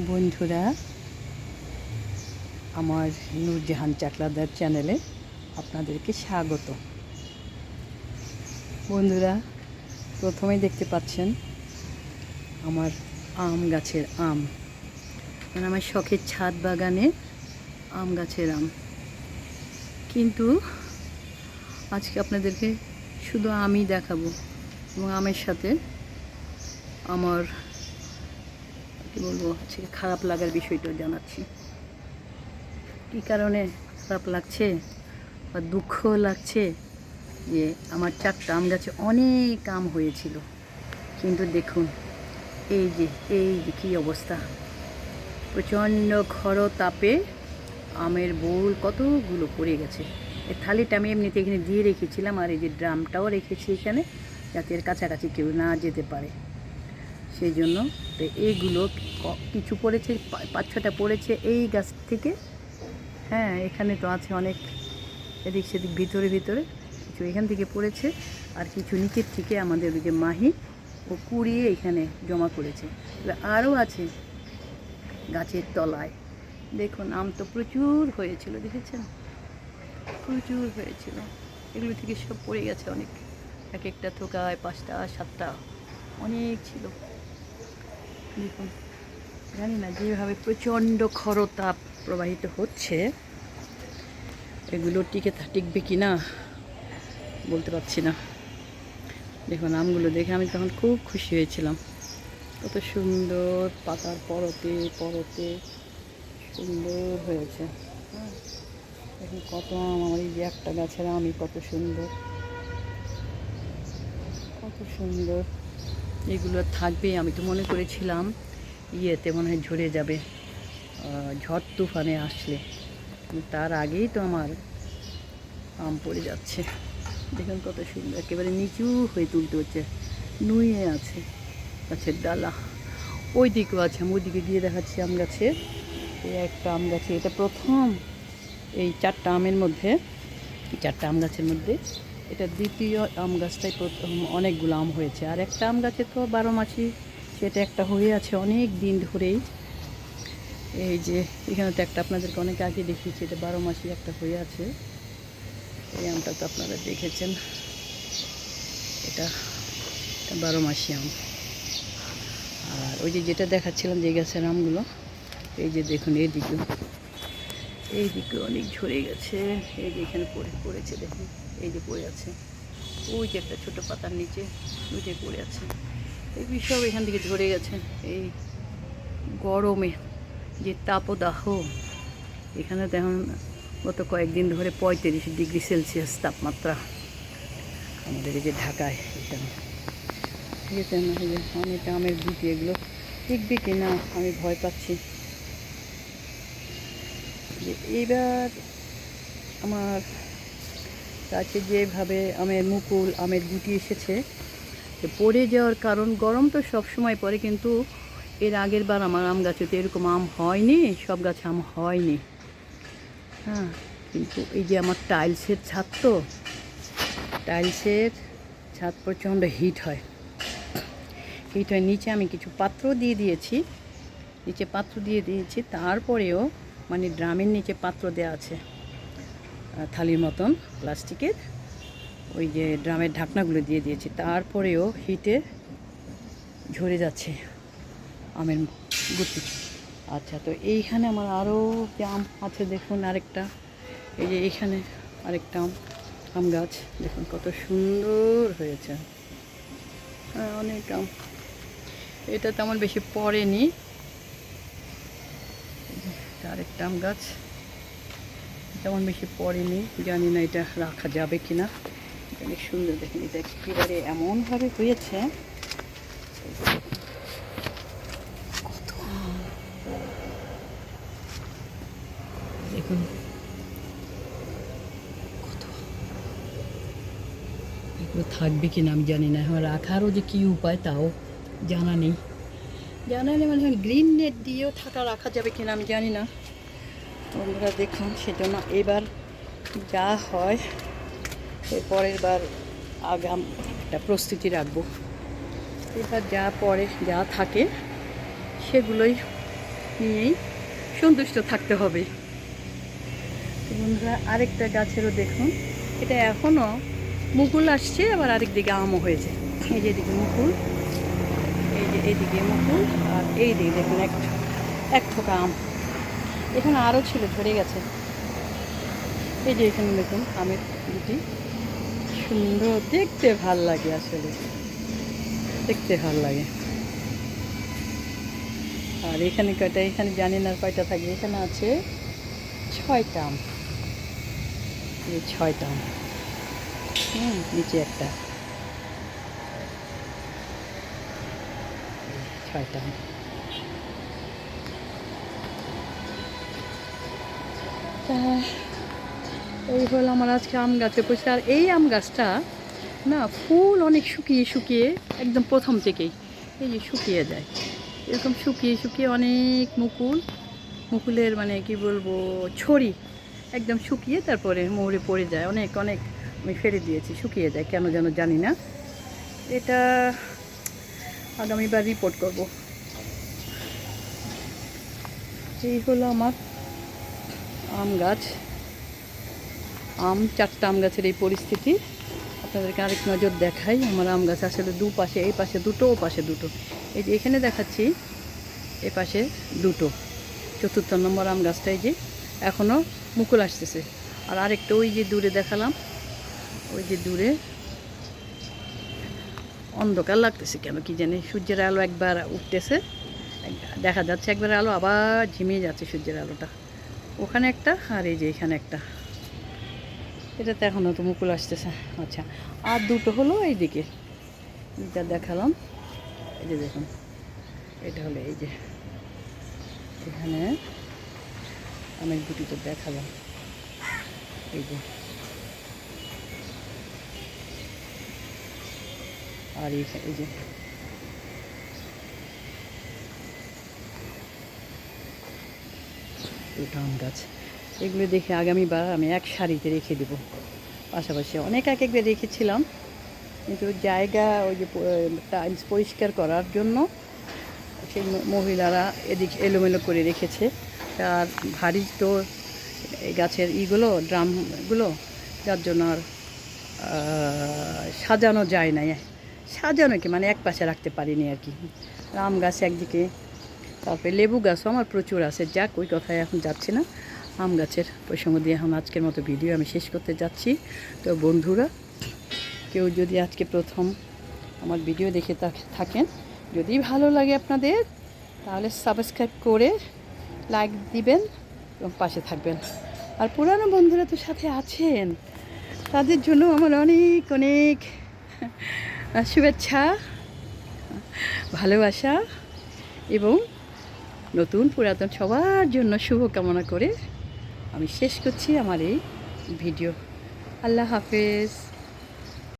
বন্ধুরা, আমার নূরজাহান চাকলাদার চ্যানেলে আপনাদেরকে স্বাগত। বন্ধুরা, প্রথমেই দেখতে পাচ্ছেন আমার আম গাছের আম। মানে আমার শখের ছাদ বাগানে আম গাছের আম। কিন্তু আজকে আপনাদেরকে শুধু আমি দেখাবো এবং আমের সাথে আমার কি বলব, আজকে খারাপ লাগার বিষয়টাও জানাচ্ছি। কী কারণে খারাপ লাগছে বা দুঃখ লাগছে? যে আমার চারটা আম গাছে অনেক আম হয়েছিল। কিন্তু দেখুন, এই যে এই যে কী অবস্থা। প্রচণ্ড খর তাপে আমের বোল কতগুলো পড়ে গেছে। এই থালিটা আমি এমনিতে এখানে দিয়ে রেখেছিলাম, আর এই যে ড্রামটাও রেখেছি এখানে, যাতে এর কাছাকাছি কেউ না যেতে পারে। সেই জন্য তো এইগুলো কিছু পড়েছে পাঁচ ছটা পড়েছে এই গাছ থেকে। হ্যাঁ এখানে তো আছে অনেক এদিক সেদিক, ভিতরে ভিতরে কিছু এখান থেকে পড়েছে আর কিছু নিচের থেকে আমাদের ওই যে মাহি, ও কুড়িয়ে এখানে জমা করেছে। আরও আছে গাছের তলায়। দেখুন, আম তো প্রচুর হয়েছিল, দেখেছেন? প্রচুর হয়েছিল। এগুলো থেকে সব পড়ে গেছে অনেক। এক একটা থোকায় পাঁচটা, সাতটা, অনেক ছিল। দেখুন, জানি না যেভাবে প্রচণ্ড খরতাপ প্রবাহিত হচ্ছে, এগুলো টিকে টিকবে কি না বলতে পারছি না। দেখুন, আমগুলো দেখে আমি তখন খুব খুশি হয়েছিলাম। কত সুন্দর পাতার পরতে পরতে সুন্দর হয়েছে। হ্যাঁ দেখুন, কত আম আমার এই যে একটা গাছের আমই কত সুন্দর কত সুন্দর। এগুলো থাকবে, আমি তো মনে করেছিলাম ইয়েতে মনে হয় ঝরে যাবে ঝড় তুফানে আসলে। তার আগেই তো আমার আম পড়ে যাচ্ছে। দেখুন কত সুন্দর, একেবারে নিচু হয়ে তুলতে হচ্ছে, নুয়ে আছে গাছের ডালা। ওই দিকেও আছে, আমি ওই দিকে গিয়ে দেখাচ্ছি আম গাছে। এই একটা আম গাছে, এটা প্রথম এই চারটা আমের মধ্যে, এই চারটা আম গাছের মধ্যে এটা দ্বিতীয় আম গাছটাই প্রথম অনেকগুলো আম হয়েছে। আর একটা আম গাছে তো বারো মাসি, সেটা একটা হয়ে আছে অনেক দিন ধরেই। এই যে, এখানে তো একটা আপনাদেরকে অনেক আগে দেখিয়েছি, এটা বারো মাসি একটা হয়ে আছে। এই আমটা তো আপনারা দেখেছেন। এটা বারো মাসি আম। আর ওই যে যেটা দেখাচ্ছিলাম যে গাছের আমগুলো, এই যে দেখুন এইদিকে এই দিকে অনেক ঝরে গেছে। এই যে এখানে পড়ে, পড়েছে দেখুন। এই যে পড়ে আছে। ওই যে একটা ছোটো পাতার নিচে ওই যে পড়ে আছে। এই সব এখান থেকে ঝরে গেছে। এই গরমে যে তাপদাহ, এখানে দেখুন গত কয়েকদিন ধরে পঁয়ত্রিশ ডিগ্রি সেলসিয়াস তাপমাত্রা। আমাদের এই যে ঢাকায় এখানে ঠিক আছে না এই যে অনেক আমের গুটি এগুলো টিকবে কি না, আমি ভয় পাচ্ছি। যে এইবার আমার গাছে যেভাবে আমের মুকুল, আমের গুটি এসেছে। পড়ে যাওয়ার কারণ, গরম তো সব সময় পড়ে, কিন্তু এর আগের বার আমার আম গাছে তো এরকম আম হয়নি, সব গাছে আম হয়নি। হ্যাঁ কিন্তু এই যে আমার টাইলসের ছাদ তো, টাইলসের ছাদ প্রচণ্ড হিট হয়। হিট হয়, নিচে আমি কিছু পাত্র দিয়ে দিয়েছি। নিচে পাত্র দিয়ে দিয়েছি, তারপরেও মানে ড্রামের নিচে পাত্র দেওয়া আছে। থালির মতন প্লাস্টিকের ওই যে ড্রামের ঢাকনাগুলো দিয়ে দিয়েছি। তারপরেও হিটে ঝরে যাচ্ছে আমের গুটি। আচ্ছা তো এইখানে আমার আরও আম আছে দেখুন আরেকটা। এই যে এইখানে আরেকটা আম আম গাছ। দেখুন কত সুন্দর হয়েছে। হ্যাঁ অনেক আম। এটা তেমন বেশি পড়েনি। আরেকটা আম গাছ। তেমন বেশি পড়েনি জানি না এটা রাখা যাবে কি না অনেক সুন্দর দেখুন এটা একেবারে এমনভাবে হয়েছে। কত দেখুন। এগুলো থাকবে কি না আমি জানি না। এখন রাখারও যে কী উপায় তাও জানা নেই। জানা নেই মানে গ্রিন নেট দিয়েও থাকা রাখা যাবে কিনা আমি জানি না। বন্ধুরা দেখুন সেজন্য এবার যা হয় এর পরের বার আগাম একটা প্রস্তুতি রাখব। এবার যা পরে যা থাকে, সেগুলোই নিয়েই সন্তুষ্ট থাকতে হবে। বন্ধুরা, আরেকটা গাছেরও দেখুন, এটা এখনও মুকুল আসছে, আবার আরেক দিকে আমও হয়েছে। এই যে এদিকে মুকুল, এই যে এইদিকে মুকুল, আর এই দিকে দেখুন এক এক থোকা আম। এখানে আরও ছিল, ঝরে গেছে। এই যে এখানে দেখুন, আমের দুটি। সুন্দর, দেখতে ভালো লাগে আসলে। দেখতে ভালো লাগে। আর এখানে কয়টা, এখানে জানি না কয়টা থাকবে। এখানে আছে ছয়টা আম। এই ছয়টা আম। হুম, নিচে একটা। ছয়টা আম। তা এই হলো আমার আজকে আম গাছে বসে আর এই আম গাছটা না, ফুল অনেক শুকিয়ে শুকিয়ে একদম প্রথম থেকেই এই যে শুকিয়ে যায়। এরকম শুকিয়ে শুকিয়ে অনেক মুকুল, মুকুলের মানে কি বলব, ছড়ি একদম শুকিয়ে তারপরে মৌরে পড়ে যায়। অনেক অনেক আমি ফেলে দিয়েছি, শুকিয়ে যায়, কেন যেন জানি না। এটা আগামীবার রিপোর্ট করব। এই হলো আমার আম গাছ। আম, চারটা আম গাছের এই পরিস্থিতি। আপনাদেরকে আরেক নজর দেখাই, আমার আম গাছ আসলে দু পাশে এই পাশে দুটো, ও পাশে দুটো। এই যে এখানে দেখাচ্ছি, এ পাশে দুটো। চতুর্থ নম্বর আম গাছটা এই যে এখনও মুকুল আসতেছে। আর আরেকটা ওই যে দূরে দেখালাম, ওই যে দূরে অন্ধকার লাগতেছে কেন কি জানি, সূর্যের আলো একবার উঠতেছে, দেখা যাচ্ছে একবার আলো আবার ঝিমিয়ে যাচ্ছে সূর্যের আলোটা। ওখানে একটা, আর এই যে এখানে একটা। এটাতে এখনও তো মুকুল আসতেছে। আচ্ছা আর দুটো হলো এই দিকে এটা দেখালাম। এই যে দেখুন, এটা হলো এই যে। এখানে অনেক দুটি তো দেখালাম। এই যে। আর এই যে। দুটো আম গাছ। এগুলো দেখে আগামীবার আমি এক সারিতে রেখে দেবো। পাশাপাশি অনেক এক একবার রেখেছিলাম। কিন্তু জায়গা ওই যে টাইলস পরিষ্কার করার জন্য সেই মহিলারা এদিক এলোমেলো করে রেখেছে। আর ভারী তো এই গাছের ইগুলো, ড্রামগুলো, যার জন্য আর সাজানো যায় না সাজানো কি মানে এক পাশে রাখতে পারিনি আর কি। আম গাছ একদিকে তারপরে লেবু গাছও আমার প্রচুর আছে। যাক, ওই কথায় এখন যাচ্ছি না। আম গাছের প্রসঙ্গ দিয়ে এখন আজকের মতো ভিডিও আমি শেষ করতে যাচ্ছি। তো বন্ধুরা, কেউ যদি আজকে প্রথম আমার ভিডিও দেখে থাক- থাকেন, যদি ভালো লাগে আপনাদের, তাহলে সাবস্ক্রাইব করে লাইক দিবেন এবং পাশে থাকবেন। আর পুরানো বন্ধুরা তো সাথে আছেন। তাদের জন্য আমার অনেক অনেক শুভেচ্ছা, ভালোবাসা এবং নতুন পুরাতন সবার জন্য শুভকামনা করে আমি শেষ করছি আমার এই ভিডিও। আল্লাহ হাফেজ।